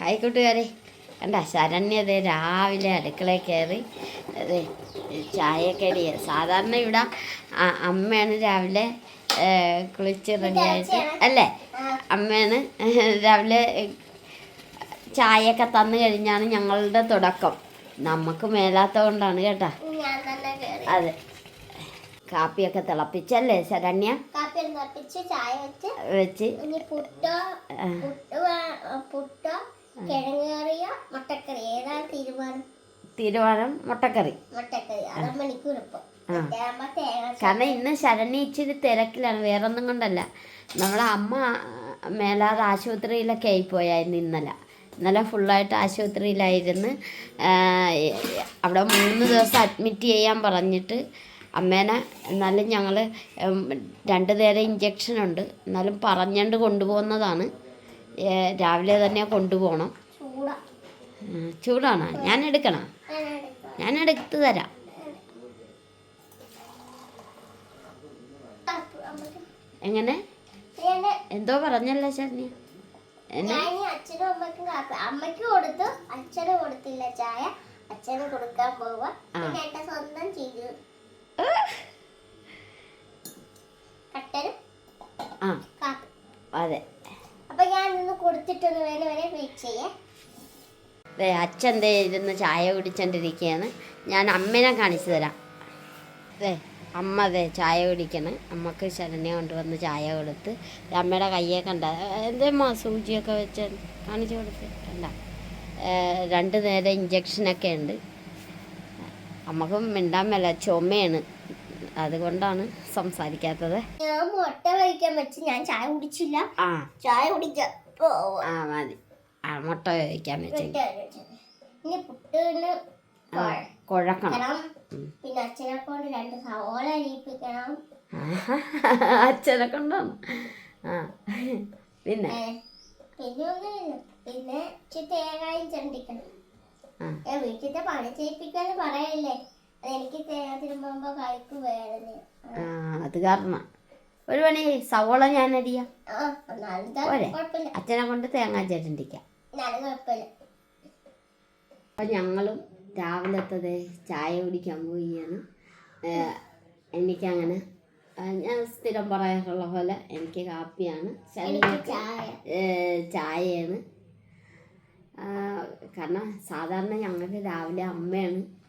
Hi കൂട്ടുകാരെ. കണ്ട ശരണ്യത രാവിലെ അടുക്കളയിൽ കയറി അത് ചായക്കടി സാധാരണ ഇവിടെ അമ്മയാണ് രാവിലെ കുളിച്ച് റെഡിയായിട്ട് അല്ലേ? അമ്മയാണ് രാവിലെ ചായയൊക്കെ തന്നു കഴിഞ്ഞാണ് ഞങ്ങളുടെ തുടക്കം. നമുക്ക് മേലാത്ത കൊണ്ടാണ് കേട്ടാ. അതെ. കാപ്പിയൊക്കെ തിളപ്പിച്ചല്ലേ ശരണ്യ? വെച്ച് പുട്ടോ പുട്ടോ കിഴങ്ങ് കറിയോ മുട്ടക്കറി. ഏതാണ് തീരുമാനം? മുട്ടക്കറി. മുട്ടക്കറി. തേങ്ങ കാരണം ഇന്ന് ശരണി ഇച്ചിരി തിരക്കിലാണ്. വേറൊന്നും കൊണ്ടല്ല. നമ്മളെ അമ്മ മേലാതെ ആശുപത്രിയിലൊക്കെ ആയി പോയായിരുന്നു ഇന്നലെ. ഇന്നലെ ഫുള്ളായിട്ട് ആശുപത്രിയിലായിരുന്നു. അവിടെ മൂന്ന് ദിവസം അഡ്മിറ്റ് ചെയ്യാൻ പറഞ്ഞിട്ട് അമ്മേനെ എന്നാലും ഞങ്ങൾ രണ്ട് നേരം ഇഞ്ചക്ഷനുണ്ട്. എന്നാലും പറഞ്ഞുകൊണ്ട് കൊണ്ടുപോകുന്നതാണ്. രാവിലെ തന്നെ കൊണ്ടുപോകണം. ചൂടാണോ? ഞാൻ എടുക്കണം. ഞാൻ എടുത്തു തരാം. എങ്ങനെ? എന്തോ പറഞ്ഞല്ലോ ചേട്ടനി അമ്മയ്ക്കും കാപ്പി അമ്മയ്ക്ക് കൊടുത്തു. അച്ഛന് കൊടുത്തില്ല ചായ. അച്ഛന് കൊടുക്കാൻ പോവാ. സ്വന്തം ചെയ്തു. കട്ടനും ആ. അതെ. അച്ഛൻ ദേ ഇരുന്ന് ചായ കുടിച്ചോണ്ടിരിക്കുകയാണ് ഞാൻ അമ്മേനെ കാണിച്ചു തരാം. ദേ അമ്മ ദേ ചായ കുടിക്കണേ. അമ്മയ്ക്ക് ശരണ്യ കൊണ്ടുവന്ന് ചായ കൊടുത്ത് അമ്മയുടെ കയ്യെ കണ്ട എന്തേമ്മ സൂചിയൊക്കെ വെച്ച് കാണിച്ചു കൊടുത്ത്? കണ്ട. രണ്ട് നേരം ഇഞ്ചക്ഷനൊക്കെ ഉണ്ട്. അമ്മയ്ക്ക് മിണ്ടാൻ മേല ചുമയാണ്. അതുകൊണ്ടാണ് സംസാരിക്കാത്തത്. ഞാൻ മുട്ട കഴിക്കാൻ വെച്ച് ഞാൻ ചായ കുടിച്ചില്ല. ആ. ചായ കുടിക്കാൻ ആ മതി. ആ മുട്ട കഴിക്കാൻ വെച്ച് ഇനി പുട്ടിന് കുഴക്കണം. പിന്നെ അച്ഛനെ കൊണ്ട് രണ്ട് സവോള അരിയിപ്പിക്കണം. അച്ഛനെ കൊണ്ടാണ്. ആ പിന്നെ? പിന്നെ ഒന്നുമില്ല. പിന്നെ തേങ്ങയും ചണ്ടിക്കണം. വീട്ടിലത്തെ പണി ചെയ്യിപ്പിക്കാന്ന് പറയല്ലേ? അത് കാരണം. ഒരു പണി. സവോള ഞാൻ അരിയാം പോരെ? അച്ഛനെ കൊണ്ട് തേങ്ങാ കുഴപ്പമില്ല. അപ്പം ഞങ്ങളും രാവിലത്തത് ചായ കുടിക്കാൻ പോവുകയാണ്. എനിക്കങ്ങനെ ഞാൻ സ്ഥിരം പറയാറുള്ള പോലെ എനിക്ക് കാപ്പിയാണ്. ചായയാണ്. കാരണം സാധാരണ ഞങ്ങൾക്ക് രാവിലെ അമ്മയാണ്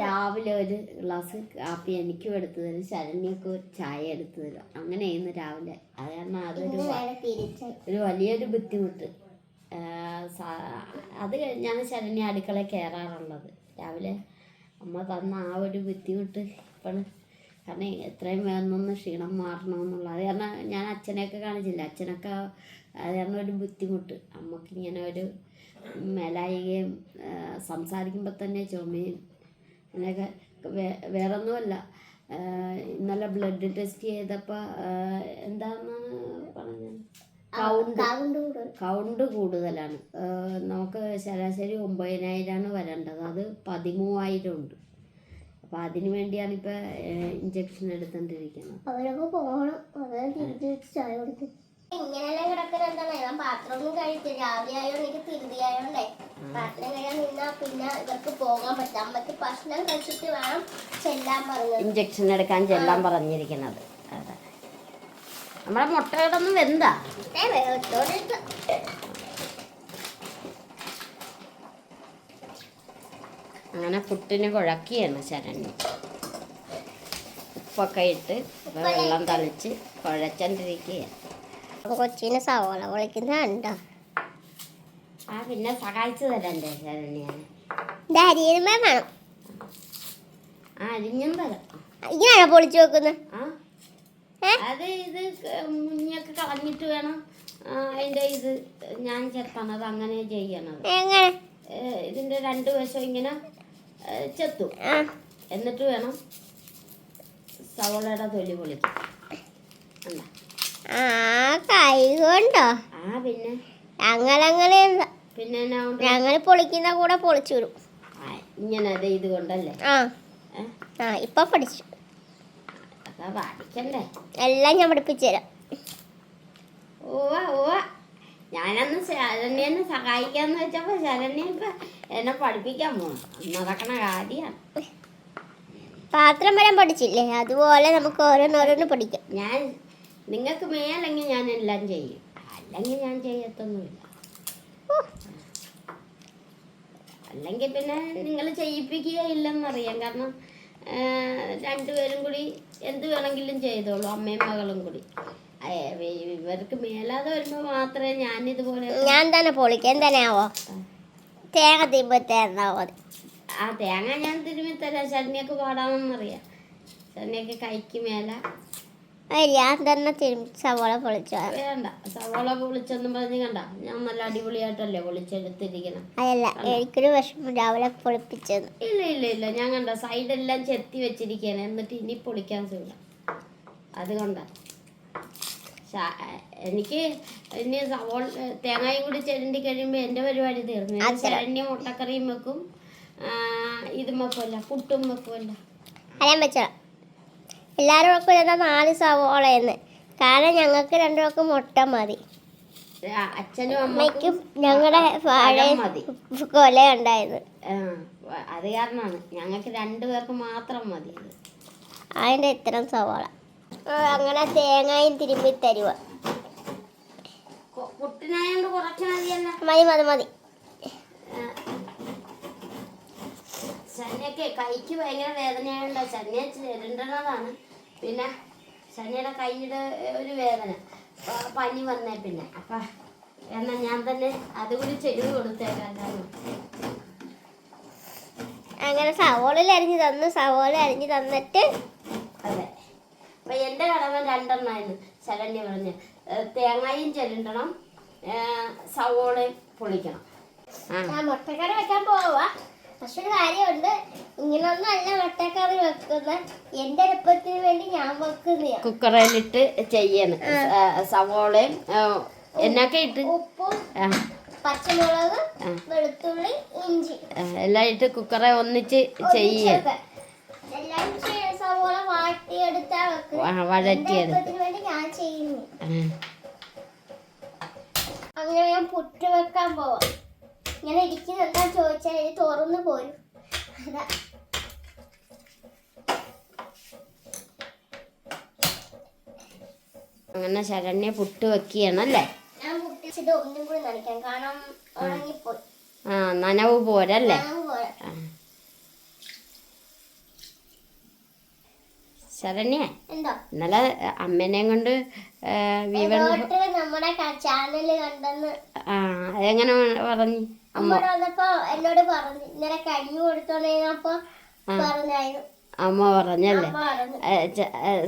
രാവിലെ ഒരു ഗ്ലാസ് കാപ്പി എനിക്കും എടുത്തു തരും ശരണ്യക്ക് ഒരു ചായ എടുത്തു തരും അങ്ങനെയായിരുന്നു രാവിലെ. അത് കാരണം അതൊരു ഒരു വലിയൊരു ബുദ്ധിമുട്ട്. അത് കഴിഞ്ഞാണ് ശരണ്യ അടുക്കള കയറാറുള്ളത് രാവിലെ അമ്മ തന്ന ആ ഒരു ബുദ്ധിമുട്ട് ഇപ്പം കാരണം എത്രയും വേഗം ക്ഷീണം മാറണമെന്നുള്ള അത് കാരണം ഞാൻ അച്ഛനെയൊക്കെ കാണിച്ചില്ല? അച്ഛനൊക്കെ അത് കാരണം ഒരു ബുദ്ധിമുട്ട്. അമ്മയ്ക്ക് ഇങ്ങനെ ഒരു മേലായികയും സംസാരിക്കുമ്പോൾ തന്നെ ചുമയും അങ്ങനെയൊക്കെ വേ- വേറൊന്നുമല്ല. ആ, ഇന്നലെ ബ്ലഡ് ടെസ്റ്റ് ചെയ്തപ്പോൾ എന്താണെന്നാണ് പറഞ്ഞത്? കൗണ്ട്. കൗണ്ട് കൂടുതലാണ്. നമുക്ക് ശരാശരി ഒമ്പതിനായിരമാണ് വരേണ്ടത്. അത് പതിമൂവായിരം ഉണ്ട് അപ്പം അതിന് വേണ്ടിയാണ് ഇപ്പം ഇഞ്ചക്ഷൻ എടുത്തോണ്ടിരിക്കുന്നത്. അവരൊക്കെ പോകണം ചായ കൊടുക്കും ഇങ്ങനെല്ലാം കിടക്കുന്ന എന്താണ്? ഞാൻ പാത്രമൊന്നും കഴിച്ചു രാവിലെ ആയോണ്ട് എനിക്ക് തിരുതി ആയോണ്ടേ. പാത്രം കഴിയാൻ നിന്നാ പിന്നെ ഇവർക്ക് പോകാൻ പറ്റും. അമ്മയ്ക്ക് ഭക്ഷണം കഴിച്ചിട്ട് വേണം ചെല്ലാൻ പറഞ്ഞത്. ഇഞ്ചക്ഷൻ എടുക്കാൻ ചെല്ലാൻ പറഞ്ഞിരിക്കുന്നത് നമ്മളെ നമ്മുടെ മുട്ടകളൊന്നും വെന്താ? അങ്ങനെ പുട്ടിനെ കുഴക്കിയാണ് ശരണ്യ. ഉപ്പൊക്കെ ഇട്ട് വെള്ളം തളിച്ച് കുഴച്ചോണ്ടിരിക്കുകയാണ് കൊച്ചിനെ സവാള വിളിക്കുന്ന കണ്ടോ? ആ പിന്നെ സഹായിച്ചു തരണ്ടേ വേണം. ആ അരിഞ്ഞും തരാം. ഇങ്ങനെയാണോ പൊളിച്ചു വെക്കുന്നത്? അത് ഇത് മുന്നൊക്കെ കളഞ്ഞിട്ട് വേണം. അതിന്റെ ഇത് ഞാൻ ചെത്തണത് അങ്ങനെ ചെയ്യണത്. എങ്ങനെ? ഇതിന്റെ രണ്ട് വശം ഇങ്ങനെ ചെത്തു. എന്നിട്ട് വേണം സവോളയുടെ തൊലി പൊളിക്കും കണ്ടാ? ആ കൈ കൊണ്ടോ ആ പിന്നെ? ഞങ്ങളങ്ങനെ പിന്നെ ഞങ്ങൾ പൊളിക്കുന്ന കൂടെ പൊളിച്ചു വരും ഇങ്ങനെ ഇത് കൊണ്ടല്ലേ? ആ. ആ ഇപ്പൊ പഠിച്ചു പഠിക്കണ്ടേ എല്ലാം ഞാൻ പഠിപ്പിച്ചു തരാം. ഓവ ഓവ. ഞാനന്ന് ശരണ്യനെ സഹായിക്കാന്ന് വെച്ചപ്പോ ശരണ്യ ഇപ്പൊ എന്നെ പഠിപ്പിക്കാൻ പോണം നടക്കണ കാര്യമാണ് പാത്രം വരാൻ പഠിച്ചില്ലേ? അതുപോലെ നമുക്ക് ഓരോന്നോരോന്ന് പഠിക്കാം. ഞാൻ നിങ്ങൾക്ക് മേലെങ്കിൽ ഞാൻ എല്ലാം ചെയ്യും. അല്ലെങ്കിൽ ഞാൻ ചെയ്യത്തൊന്നുമില്ല. അല്ലെങ്കിൽ പിന്നെ നിങ്ങൾ ചെയ്യിപ്പിക്കുകയില്ലെന്നറിയാം. കാരണം രണ്ടുപേരും കൂടി എന്ത് വേണമെങ്കിലും ചെയ്തോളൂ അമ്മയും മകളും കൂടി. ഇവർക്ക് മേലാതെ വരുമ്പോൾ മാത്രമേ ഞാൻ ഇതുപോലെ ഞാൻ തന്നെ പൊളിക്കാൻ തന്നെ എന്താണാവോ തേങ്ങ തിരുമ്പോ മതി. ആ തേങ്ങ ഞാൻ തിരുമ്പി തരാം. ശരണ്യൊക്കെ പാടാമെന്നറിയാം. ശരണ്യൊക്കെ കൈക്ക് മേല ഞാൻ തന്നെ സവാള പൊളിച്ചു. വേണ്ട. സവാള പൊളിച്ചെന്നും പറഞ്ഞ് കണ്ട. ഞാൻ നല്ല അടിപൊളിയായിട്ടല്ലേ പൊളിച്ചെടുത്തിരിക്കണം അതല്ല എനിക്കൊരു വിഷമം. രാവിലെ പൊളിപ്പിച്ചത് ഇല്ല ഇല്ല ഇല്ല. ഞാൻ കണ്ട? സൈഡെല്ലാം ചെത്തി വെച്ചിരിക്കുകയാണ് എന്നിട്ട് ഇനി പൊളിക്കാൻ സുഖം. അതുകൊണ്ടാ എനിക്ക് ഇനി സവോള തേങ്ങയും കൂടി ചെരണ്ടി കഴിയുമ്പോൾ എന്റെ പരിപാടി തീർന്നു. ശരണ്യ മുട്ടക്കറിയും വെക്കും. ഇതും വെക്കുമല്ല പുട്ടും വെക്കുമല്ല അറിയാൻ പറ്റില്ല എല്ലാവരും ഒക്കെ എന്താ നാല് സവോളയെന്ന് കാരണം ഞങ്ങൾക്ക് രണ്ടുപേർക്കും മുട്ട മതി. അച്ഛനും അമ്മയ്ക്കും ഞങ്ങളുടെ വാഴ കൊല ഉണ്ടായത്. അത് കാരണമാണ്. ഞങ്ങൾക്ക് രണ്ടുപേർക്ക് മാത്രം മതി അത് അതിന്റെ ഇത്തരം സവോള. അങ്ങനെ തേങ്ങയും തിരുമ്പി തരുവ. കൊ- പുട്ടിനായോണ്ട് കുറച്ച് മതിയല്ല. മതി മതി മതി. ശനിയൊക്കെ കൈക്ക് ഭയങ്കര വേദനയുണ്ട് ശനിയെ ചിരണ്ടതാണ് പിന്നെ ശനിയുടെ കൈയുടെ ഒരു വേദന. പനി വന്നേ പിന്നെ. അപ്പം എന്നാൽ ഞാൻ തന്നെ അതുകൂടി കൂടി കൊടുത്തേക്കാം എല്ലാവരും. അങ്ങനെ സവോളയിൽ അരിഞ്ഞ് തന്നു സവോള അരിഞ്ഞ് തന്നിട്ട്. അതെ. അപ്പം എന്റെ കടമ രണ്ടെണ്ണമായിരുന്നു ശരണ്യ പറഞ്ഞ് തേങ്ങയും ചെല്ലണ്ടണം സവോളയും പൊളിക്കണം. ഞാൻ മുട്ടക്കറി വെക്കാൻ പോവാ. പക്ഷെ ഒരു കാര്യമുണ്ട്. ഇങ്ങനൊന്നും അല്ല മുട്ടക്കറി വെക്കുന്നത്. എന്റെ എളുപ്പത്തിന് വേണ്ടി ഞാൻ വെക്കുന്ന കുക്കറിലിട്ട് ചെയ്യണം. സവോളയും എന്നൊക്കെ ഇട്ട്. ഉപ്പും പച്ചമുളക് വെളുത്തുള്ളി ഇഞ്ചി. എല്ലാം ഇട്ട് കുക്കറെ ഒന്നിച്ച് ചെയ്യ. സവോള വാട്ടിയെടുത്താ വെക്കുന്നത്. വഴറ്റിയെടുത്ത് വേണ്ടി ഞാൻ ചെയ്യുന്നു. അങ്ങനെ ഞാൻ പുട്ട് വെക്കാൻ പോവാം. ഇങ്ങനെ ഇടിച്ച് നിർത്താൻ ചോദിച്ചാൽ ഇത് തുറന്നു പോരും അതാ. അങ്ങനെ ശരണ്യ പുട്ട് വെക്കുകയാണല്ലേ ആ നനവ് പോരല്ലേ ശരണ്യ ഇന്നലെ അമ്മേനെയും കൊണ്ട് ഏ, നമ്മുടെ ചാനൽ കണ്ടെന്ന്. ആ അതെങ്ങനെ പറഞ്ഞു? അമ്മ വന്നപ്പോ എന്നോട് പറഞ്ഞു ഇന്നലെ പറഞ്ഞായിരുന്നു. അമ്മ പറഞ്ഞല്ലേ?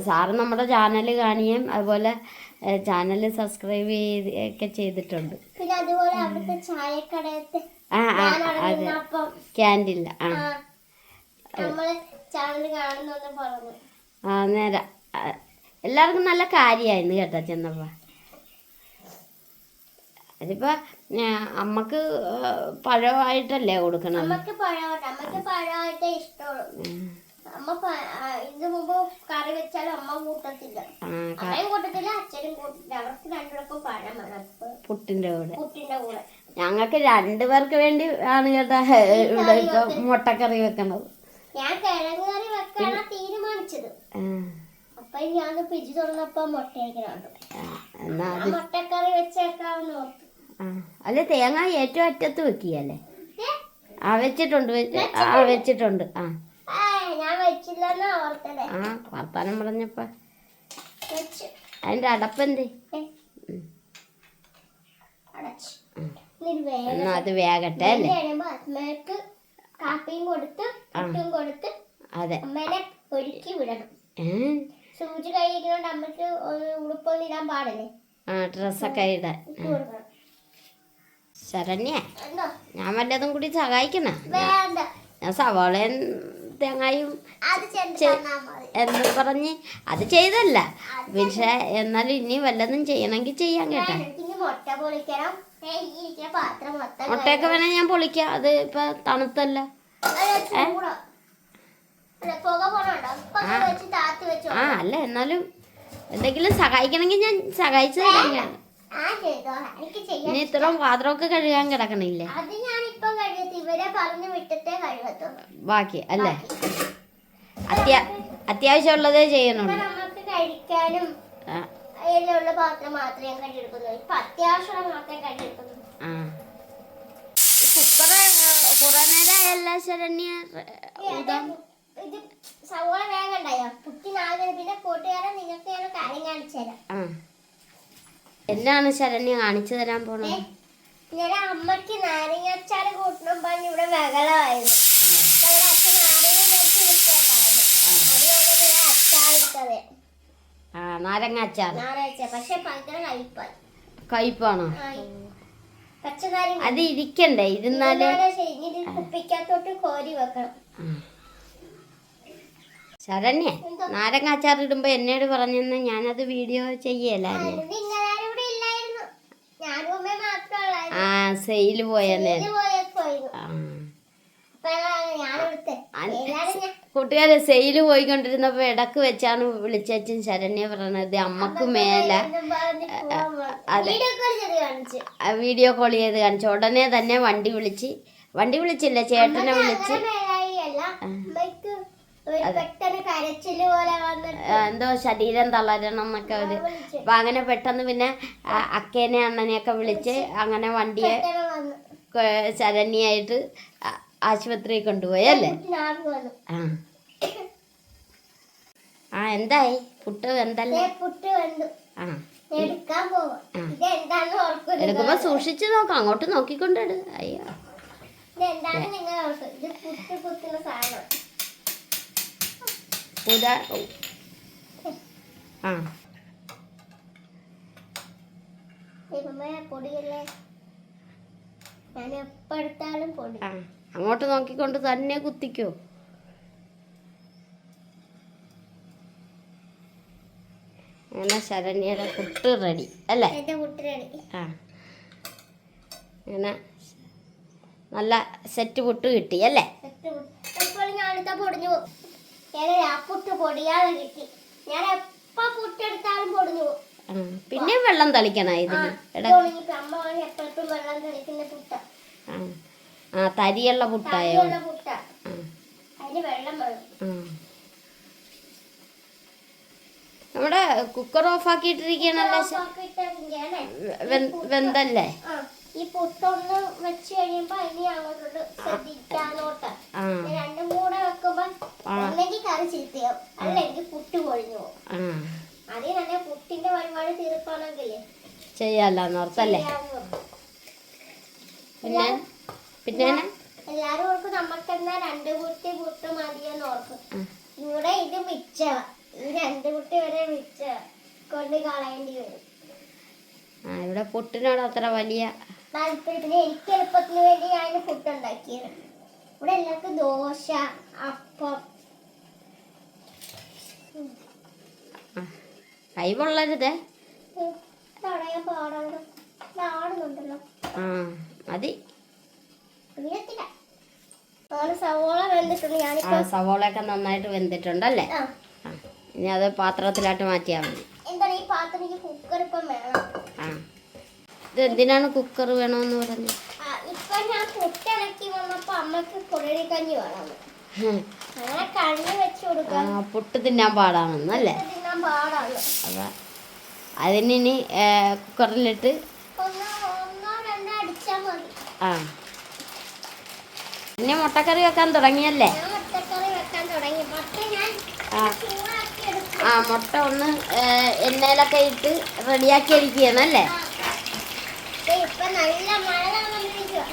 സാറ് നമ്മുടെ ചാനൽ കാണുകയും അതുപോലെ ചാനൽ സബ്സ്ക്രൈബ് ചെയ്ത് ഒക്കെ ചെയ്തിട്ടുണ്ട്. പിന്നെ അതുപോലെ അവിടുത്തെ ചായക്കടയത്തെ ആ ആ അതെ. ക്യാൻഡില്ല ആ. നേരം. എല്ലാവർക്കും നല്ല കാര്യമായിരുന്നു കേട്ടോ ചെന്നപ്പോ. അതിപ്പോ അമ്മയ്ക്ക് പഴമായിട്ടല്ലേ കൊടുക്കണം അമ്മയ്ക്ക് പഴമായിട്ട് അമ്മയ്ക്ക് പഴമായിട്ടേ ഇഷ്ടമുള്ളൂ. അമ്മ മുമ്പ് കറി വെച്ചാലും അമ്മ കൂട്ടത്തില്ല. ആ, ക- അമ്മയും കൂട്ടത്തില്ല അച്ഛനും കൂട്ടത്തില്ല. അവർക്ക് രണ്ടുപേർക്കും പഴം വേണം. പുട്ടിന്റെ കൂടെ. പുട്ടിന്റെ കൂടെ. ഞങ്ങൾക്ക് രണ്ടുപേർക്ക് വേണ്ടി ആണ് കേട്ടാ ഇവിടെ ഇപ്പൊ മുട്ടക്കറി വെക്കണത്. ഞാൻ കിഴങ്ങ് കറി വെക്കാനാ തീരുമാനിച്ചത്. അപ്പൊ ഞാൻ പിജി തുറന്നപ്പോ മുട്ടയൊക്കെ മുട്ടക്കറി വെച്ചേക്കാവുന്ന ഓർത്തു. ആ. അല്ല തേങ്ങ ഏറ്റവും അറ്റത്ത് വെക്കിയല്ലേ? ആ വെച്ചിട്ടുണ്ട് ആ വെച്ചിട്ടുണ്ട്. ആ. ആ, വർത്താനം പറഞ്ഞപ്പ. അതിന്റെ അടപ്പെന്തേ? എന്നാ അത് വേഗട്ടെ അല്ലേ? കാപ്പിയും കൊടുത്ത് കൊടുത്ത് അതെ. അമ്മേനെ ഒരുക്കി വിടണം? സൂചി കഴിക്കുന്നോണ്ട് അമ്മയ്ക്ക് ഉടുപ്പൊന്നും ഇടാൻ പാടില്ലേ? ആ ഡ്രസ്സൊക്കെ ഇടാൻ. ശരണ്യ ഞാൻ വല്ലതും കൂടി സഹായിക്കണ? ഞാൻ സവാളയും തേങ്ങായും എന്ന് പറഞ്ഞ് അത് ചെയ്തല്ല. പക്ഷെ എന്നാലും ഇനി വല്ലതും ചെയ്യണമെങ്കിൽ ചെയ്യാൻ കേട്ടോ. മുട്ടയൊക്കെ വേണേ ഞാൻ പൊളിക്കാം. അത് ഇപ്പൊ തണുത്തല്ല. ആ. അല്ല എന്നാലും എന്തെങ്കിലും സഹായിക്കണമെങ്കിൽ ഞാൻ സഹായിച്ചു തരാം ഇനി ഇത്രയും പാത്രമൊക്കെ കഴുകാൻ കിടക്കണില്ലേ? അത് ഞാനിപ്പോ ഇവരെ പറഞ്ഞു വിട്ടിട്ടേ ബാക്കി അല്ലേ? അത്യാ അത്യാവശ്യമുള്ളതേ ചെയ്യണുള്ളൂ. നമുക്ക് കഴിക്കാനും ആ. അതിലുള്ള പാത്രം മാത്രമേ ഇപ്പൊ അത്യാവശ്യം കുറെ നേരം എല്ലാ ശരണ്യ ഇത് സവോള വേഗം ഉണ്ടായോ? പുട്ടിനാകുന്നത് പിന്നെ കൂട്ടുകാരൻ നിങ്ങൾക്ക് ഞാൻ കാര്യം കാണിച്ചു തരാം ആ എന്നാണ് ശരണ്യ കാണിച്ചു തരാൻ പോണത്? ഞാൻ അമ്മയ്ക്ക് നാരങ്ങാച്ചാറ് കൂട്ടണം പറഞ്ഞ് ഇവിടെ ബഹളമായിരുന്നു. ഞങ്ങളുടെ അച്ഛൻ നാരങ്ങ മേടിച്ച് വിട്ടുണ്ടായിരുന്നു അതുകൊണ്ട് ഞാൻ അച്ചാറിട്ടത് ആ നാരങ്ങ അച്ചാർ. ഞായറാഴ്ച പക്ഷെ ഭയങ്കര കഴിപ്പായി കയ്പാണോ? അത് ഇരിക്കണ്ടേ ഇരുന്നാൽ? കുപ്പിക്കകത്തോട്ട് കോരി വെക്കണം. ശരണ്യ നാരങ്ങ അച്ചാർ ഇടുമ്പോ എന്നോട് പറഞ്ഞെന്ന് ഞാനത് വീഡിയോ ചെയ്യലായിരുന്നു അതിന് നിങ്ങളാരും ഇവിടെ ഇല്ലായിരുന്നു ഞാനും അമ്മ മാത്രമുള്ളായിരുന്നു ആ സെയിൽ പോയെന്നേ ഇത് പോയപ്പോയിരുന്നു ആ അപ്പോഴാണ് ഞാനെടുത്ത് എല്ലാരും പോയല്ലേ കൂട്ടുകാരെ സെയിൽ പോയിക്കൊണ്ടിരുന്നപ്പോ ഇടയ്ക്ക് വെച്ചാണ് വിളിച്ചച്ഛൻ ശരണ്യ പറഞ്ഞത് അമ്മയ്ക്ക് മേല അതെ. വീഡിയോ കോൾ ചെയ്ത് കാണിച്ചു. ഉടനെ തന്നെ വണ്ടി വിളിച്ച്. വണ്ടി വിളിച്ചില്ല ചേട്ടനെ വിളിച്ച്. എന്തോ ശരീരം തളരണം എന്നൊക്കെ ഒരു അപ്പൊ അങ്ങനെ പെട്ടെന്ന് പിന്നെ അക്കേനെ അണ്ണനെയൊക്കെ വിളിച്ച് അങ്ങനെ വണ്ടിയെ ശരണ്യായിട്ട് ആശുപത്രിയിൽ കൊണ്ടുപോയി അല്ലേ? ആ. ആ എന്തായി? പുട്ട് വന്നു ആ. എടുക്കുമ്പോ സൂക്ഷിച്ചു നോക്കാം അങ്ങോട്ട് നോക്കിക്കൊണ്ടിട് അയ്യോ ഇത് എന്താണ് നിങ്ങൾ ഓർക്കും ഇത് പുട്ട് കുത്തുന്ന സാധനം പുത ആ. അങ്ങോട്ട് നോക്കിക്കൊണ്ട് തന്നെ കുത്തിക്കോ. അങ്ങനെ ശരണ്യയുടെ പുട്ട് റെഡി അല്ലേ? ആ. അങ്ങനെ നല്ല സെറ്റ് പുട്ട് കിട്ടി അല്ലേ? ഞാൻ എടുത്താൽ പൊടിഞ്ഞു പോകും. ഞാൻ ആ പുട്ട് പൊടിയാതെ കിട്ടി ഞാൻ എപ്പോ പുട്ട് എടുത്താലും പൊടിഞ്ഞു പോകും പിന്നെ വെള്ളം തളിക്കണം ഇതിന് ആ തരിയുള്ള പുട്ടായോ? നമ്മുടെ കുക്കർ ഓഫ് ആക്കിയിട്ടിരിക്കണല്ലോ വെന്തല്ലേ? ഈ പുട്ടൊന്ന് വെച്ച് കഴിയുമ്പോ ഇനി അങ്ങോട്ടോട്ട് ശ്രദ്ധിക്കാനോട്ട്. രണ്ടും കൂടെ വെക്കുമ്പോ ഒന്നെങ്കിൽ കറി ചീത്തയാവും അല്ലെങ്കിൽ പുട്ട് പോകും തന്നെ പുട്ടിന്റെ പിന്നെ? പിന്നെ എല്ലാരും ഓർക്കും നമുക്കെന്നാ രണ്ട് കുട്ടി പുട്ട് മതിയെന്ന് ഓർക്കും. ഇവിടെ ഇത് മിച്ച ഈ രണ്ട് കുട്ടി വരെ മിച്ച കൊണ്ട് കളയേണ്ടി വരും. ആ ഇവിടെ പുട്ടിനോട് അത്ര വലിയ താല്പര്യത്തിന് എനിക്ക് എളുപ്പത്തിന് വേണ്ടി ഞാൻ പുട്ട് ഉണ്ടാക്കിയത് ഇവിടെ എല്ലാവർക്കും ദോശ അപ്പം കൈ പൊള്ളരുതേ ആ മതി. സവോള വെന്തിട്ടുണ്ട്. ആ ഞാനിപ്പോ സവോളയൊക്കെ നന്നായിട്ട് വെന്തിട്ടുണ്ടല്ലേ? ഇനി അത് പാത്രത്തിലായിട്ട് മാറ്റിയാൽ മതി. ഇത് എന്തിനാണ് കുക്കർ വേണമെന്ന് പറഞ്ഞു? പുട്ട് തിന്നാൻ പാടാണെന്നല്ലേ? അപ്പൊ അതിനി കുക്കറിലിട്ട് ആ. പിന്നെ മുട്ടക്കറി വെക്കാൻ തുടങ്ങിയല്ലേ? ആ. മുട്ട ഒന്ന് എണ്ണയിലൊക്കെ ഇട്ട് റെഡിയാക്കി. ദേ ഇപ്പൊ നല്ല മഴ വന്നിരിക്കുക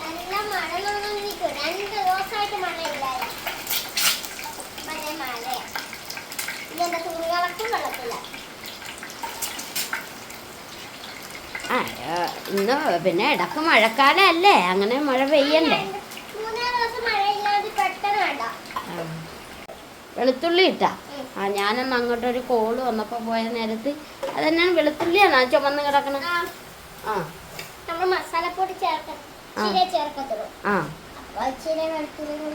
നല്ല മഴ വന്നിരിക്കുക രണ്ട് ദിവസമായിട്ട് മഴയില്ലായിരുന്നു മഴ മഴയാ തുണികളൊക്കെ ആ ഇന്ന് പിന്നെ ഇടയ്ക്ക് മഴക്കാലല്ലേ അങ്ങനെ മഴ പെയ്യണ്ടേ? വെളുത്തുള്ളി ഇട്ടാ? ആ ഞാനന്ന് അങ്ങോട്ടൊരു കോൾ വന്നപ്പോൾ പോയ നേരത്ത് അതെന്നാണ് വെളുത്തുള്ളിയാണ്? ആ ചുമന്ന് കിടക്കണം? ആ. നമ്മൾ മസാലപ്പൊടി ചേർക്ക ആ.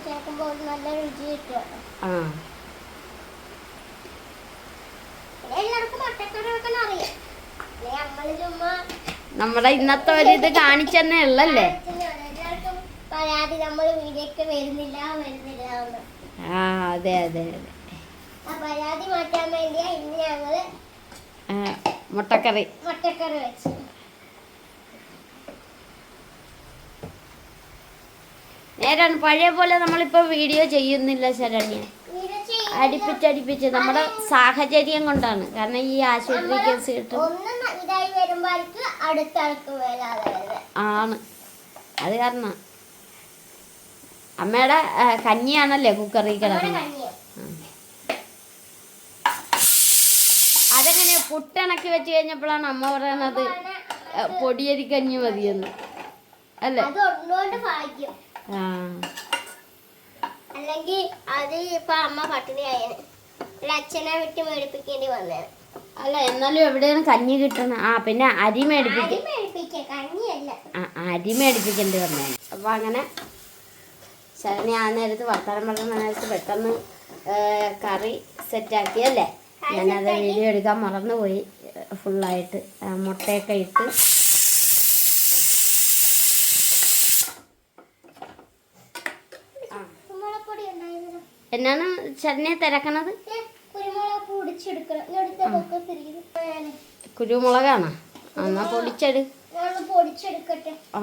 ചേർക്കുമ്പോൾ നല്ല രുചി ആ പിന്നെ എല്ലാവർക്കും മുട്ടക്കറി വെക്കാൻ അറിയാം അല്ലെങ്കിൽ നമ്മൾ ചുമ്മാ നമ്മുടെ ഇന്നത്തെ ഒരു ഇത് കാണിച്ചെന്നേ ഉള്ളല്ലേ? പരാതി നമ്മൾ വീഡിയോക്ക് വരുന്നില്ല വരുന്നില്ല ആ അതെ അതെ അതെ. ആ പരാതി മാറ്റാൻ വേണ്ടിയാ ഇന്ന് ഞങ്ങൾ മുട്ടക്കറി. മുട്ടക്കറി വെച്ചു. നേരാണ് പഴയ പോലെ നമ്മളിപ്പോ വീഡിയോ ചെയ്യുന്നില്ല ശരണ്യ. അടുപ്പിച്ചടുപ്പിച്ച് നമ്മുടെ സാഹചര്യം കൊണ്ടാണ്. കാരണം ഈ ആശുപത്രി കേസ് കിട്ടും. ആണ്. അത് കാരണം അമ്മയുടെ കഞ്ഞിയാണല്ലേ കുക്കറിൽ നമ്മുടെ കിടക്കുന്നത്? അതെങ്ങനെ പുട്ടിണക്കി വെച്ച് കഴിഞ്ഞപ്പോഴാണ് അമ്മ പറയണത് ആ, പൊടിയരി കഞ്ഞി മതിയെന്ന്. അല്ലേ? ആ. അല്ലെങ്കിൽ അത് ഇപ്പൊ അമ്മ പട്ടിണിയായേനെ ഒരു അച്ഛനെ വിട്ട് മേടിപ്പിക്കേണ്ടി വന്നേനെ. അല്ല എന്നാലും എവിടെയാണ് കഞ്ഞി കിട്ടുന്നത് ആ പിന്നെ അരി മേടിപ്പിക്കും അരി മേടിപ്പിക്ക കഞ്ഞിയല്ല. ആ, അരി മേടിപ്പിക്കേണ്ടി വന്നേ അപ്പൊ അങ്ങനെ ശരണി ആ നേരത്ത് വർത്തമാനം പറഞ്ഞ നേരത്ത് പെട്ടെന്ന് ഏ, കറി സെറ്റാക്കി അല്ലേ? ഞാനത് വീഡിയോ എടുക്കാൻ മറന്നുപോയി ഫുള്ളായിട്ട് മുട്ടയൊക്കെ ഇട്ട്. എന്നാണ് ശരണിയെ തിരക്കണത്? കുരുമുളകാണോ? എന്നാ പൊടിച്ചെടു. സാധാരണ ആ.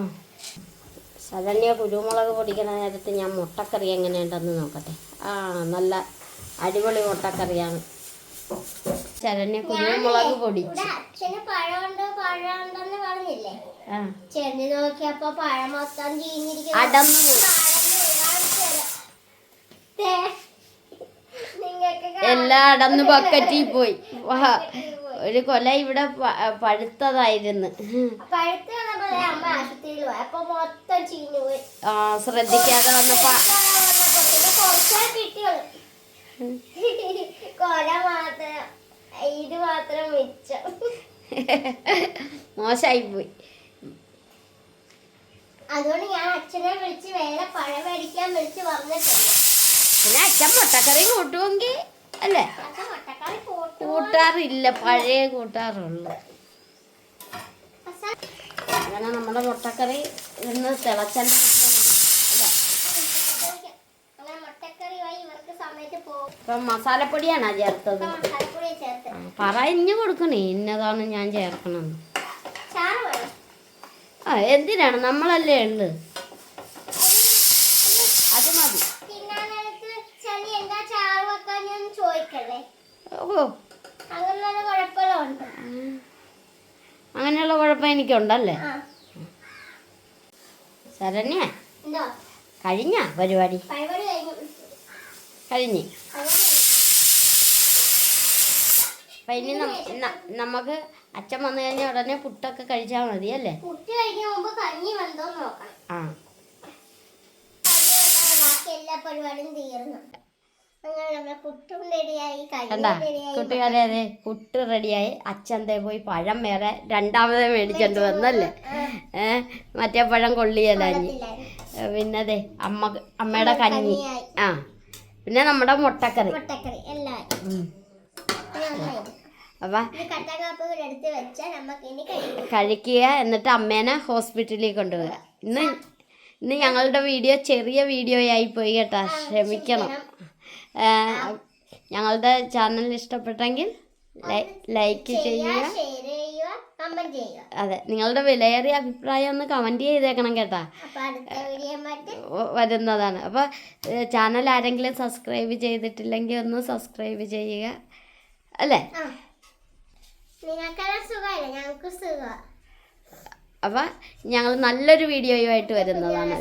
കുരുമുളക് പൊടിക്കണ നേരത്ത് ഞാൻ മുട്ടക്കറി എങ്ങനെയുണ്ടെന്ന് നോക്കട്ടെ. ആ നല്ല അടിപൊളി മുട്ടക്കറിയാണ്. ചരണ്യ കുരുമുളക് പൊടിച്ച്. ഇവിടെ എല്ലാം അടന്ന് ബക്കറ്റിൽ പോയി. ഒരു കൊല ഇവിടെ പഴുത്തതായിരുന്നു. ആ ശ്രദ്ധിക്കാതെ വന്നപ്പോ ഇത് മാത്രം മിച്ചം. മോശമായി പോയി. അതുകൊണ്ട് ഞാൻ അച്ഛനെ വിളിച്ച് വേറെ പഴം മേടിക്കാൻ വിളിച്ച് പറഞ്ഞിട്ടുണ്ട് പിന്നെ അച്ഛൻ മുട്ടക്കറി കൂട്ടുമെങ്കിൽ അല്ലേ? കൂട്ടാറില്ല പഴയ കൂട്ടാറുള്ളു. അങ്ങനെ നമ്മുടെ മുട്ടക്കറി ഇന്ന് തിളച്ചെണ്ണ ഇപ്പം മസാലപ്പൊടിയാണോ ചേർത്തത്. പറഞ്ഞു കൊടുക്കണേ. ഇന്നതാണ് ഞാൻ ചേർക്കണമെന്ന് ആ എന്തിനാണ്? നമ്മളല്ലേ ഉള്ളു അത് മതി തിന്നാൻ നേരത്ത് ചളി എന്താ ചാറ് വെക്കാൻ ഞാൻ ചോദിക്കല്ലേ കുഴപ്പമുണ്ട്? അങ്ങനെയുള്ള കുഴപ്പം എനിക്കുണ്ടല്ലേ? ശരണ്യ കഴിഞ്ഞ പരിപാടി? കഴിഞ്ഞു. അപ്പം ഇനി നമുക്ക് അച്ഛൻ വന്നു കഴിഞ്ഞാൽ ഉടനെ പുട്ടൊക്കെ കഴിച്ചാൽ മതി അല്ലേ ആ. എല്ലാ പരിപാടിയും തീർന്നു അങ്ങനെ നമ്മുടെ പുട്ടും റെഡിയായി കണ്ട? കൂട്ടുകാരെ അതെ പുട്ട് റെഡിയായി. അച്ഛന്റെ പോയി പഴം വേറെ രണ്ടാമത് മേടിച്ചോണ്ട് വന്നല്ലേ? ഏ മറ്റേ പഴം കൊള്ളിയലാഞ്ഞി പിന്നെ അതെ അമ്മ അമ്മയുടെ കഞ്ഞി. ആ പിന്നെ നമ്മുടെ മുട്ടക്കറി. അപ്പൊ കഴിക്കുക എന്നിട്ട് അമ്മേനെ ഹോസ്പിറ്റലിൽ കൊണ്ടുപോകുക ഇന്ന് ഇന്ന് ഞങ്ങളുടെ വീഡിയോ ചെറിയ വീഡിയോ ആയി പോയി കേട്ടാ. ക്ഷമിക്കണം. ഞങ്ങളുടെ ചാനൽ ഇഷ്ടപ്പെട്ടെങ്കിൽ ലൈക്ക് ചെയ്യുക. അതെ നിങ്ങളുടെ വിലയേറിയ അഭിപ്രായം ഒന്ന് കമന്റ് ചെയ്തേക്കണം കേട്ടാ. വരുന്നതാണ്. അപ്പോൾ ചാനൽ ആരെങ്കിലും സബ്സ്ക്രൈബ് ചെയ്തിട്ടില്ലെങ്കിൽ ഒന്ന് സബ്സ്ക്രൈബ് ചെയ്യുക. അല്ലേ? അപ്പൊ ഞങ്ങൾ നല്ലൊരു വീഡിയോയുമായിട്ട് വരുന്നതാണ്.